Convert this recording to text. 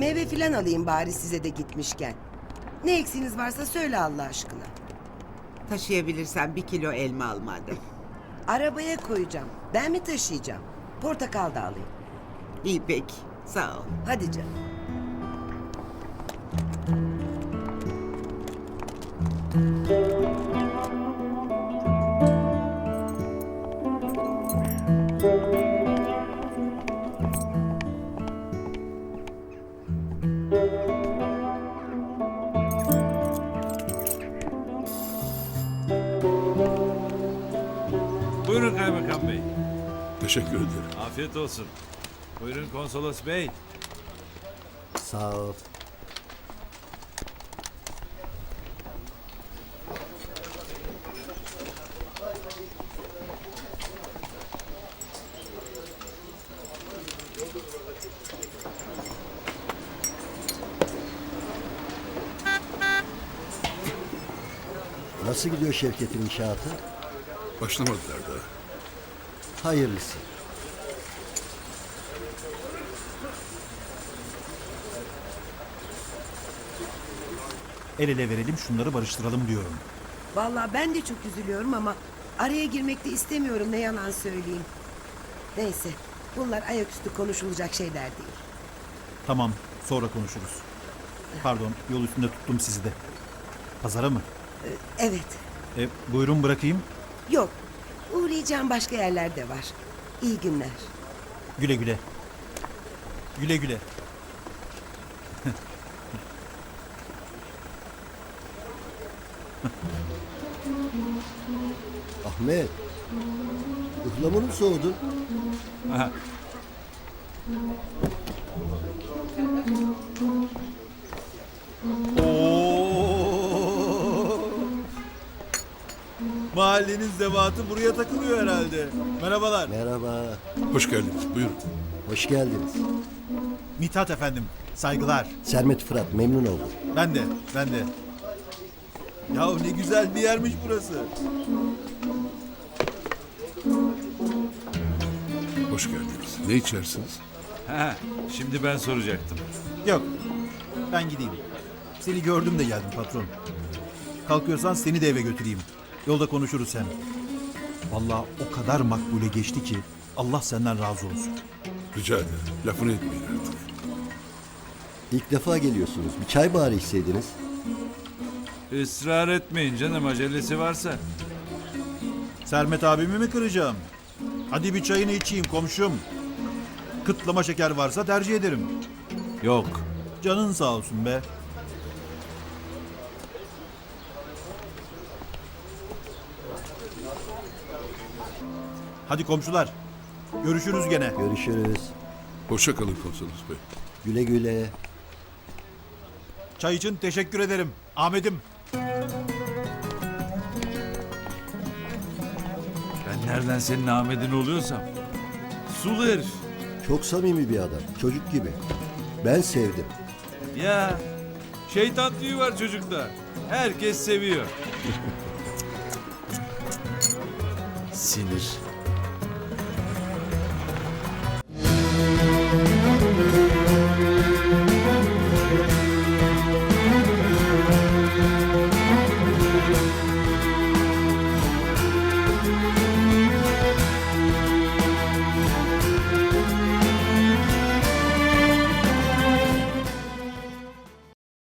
Meyve filan alayım bari size de gitmişken. Ne eksiğiniz varsa söyle Allah aşkına. Taşıyabilirsen bir kilo elma al madem. Arabaya koyacağım. Ben mi taşıyacağım? Portakal da alayım. İyi peki. Sağ ol. Hadi canım. Buyurun Kaymakam Bey. Teşekkür ederim. Afiyet olsun. Buyurun Konsolos Bey. Sağ ol. Nasıl gidiyor şirketin inşaatı? Başlamadılar daha. Hayırlısı. El ele verelim şunları barıştıralım diyorum. Vallahi ben de çok üzülüyorum ama araya girmek de istemiyorum ne yalan söyleyeyim. Neyse bunlar ayaküstü konuşulacak şeyler değil. Tamam sonra konuşuruz. Pardon yol üstünde tuttum sizi de. Pazara mı? Evet E, buyurun bırakayım. Yok uğrayacağım başka yerlerde var. İyi günler. Güle güle. Güle güle. Ahmet. Ihlamurun soğudu. Mahallenin zevatı buraya takılıyor herhalde. Merhabalar. Merhaba. Hoş geldiniz. Buyurun. Hoş geldiniz. Mithat efendim. Saygılar. Sermet Fırat memnun oldum. Ben de, ben de. Ya ne güzel bir yermiş burası. Hoş geldiniz. Ne içersiniz? Ha, şimdi ben soracaktım. Yok. Ben gideyim. Seni gördüm de geldim patron. Kalkıyorsan seni de eve götüreyim. Yolda konuşuruz hem. Vallahi o kadar makbule geçti ki Allah senden razı olsun. Rica ederim. Lafını etmeyin artık. İlk defa geliyorsunuz. Bir çay bari içseydiniz. Israr etmeyin canım acelesi varsa. Sermet abimi mi kıracağım? Hadi bir çayını içeyim komşum. Kıtlama şeker varsa tercih ederim. Yok. Canın sağ olsun be. Hadi komşular. Görüşürüz gene. Görüşürüz. Hoşça kalın konsolos bey. Güle güle. Çay için teşekkür ederim. Ahmet'im. Ben nereden senin Ahmet'in oluyorsam. Sulu herif. Çok samimi bir adam. Çocuk gibi. Ben sevdim. Ya şeytan tüyü var çocukta. Herkes seviyor. Sinir.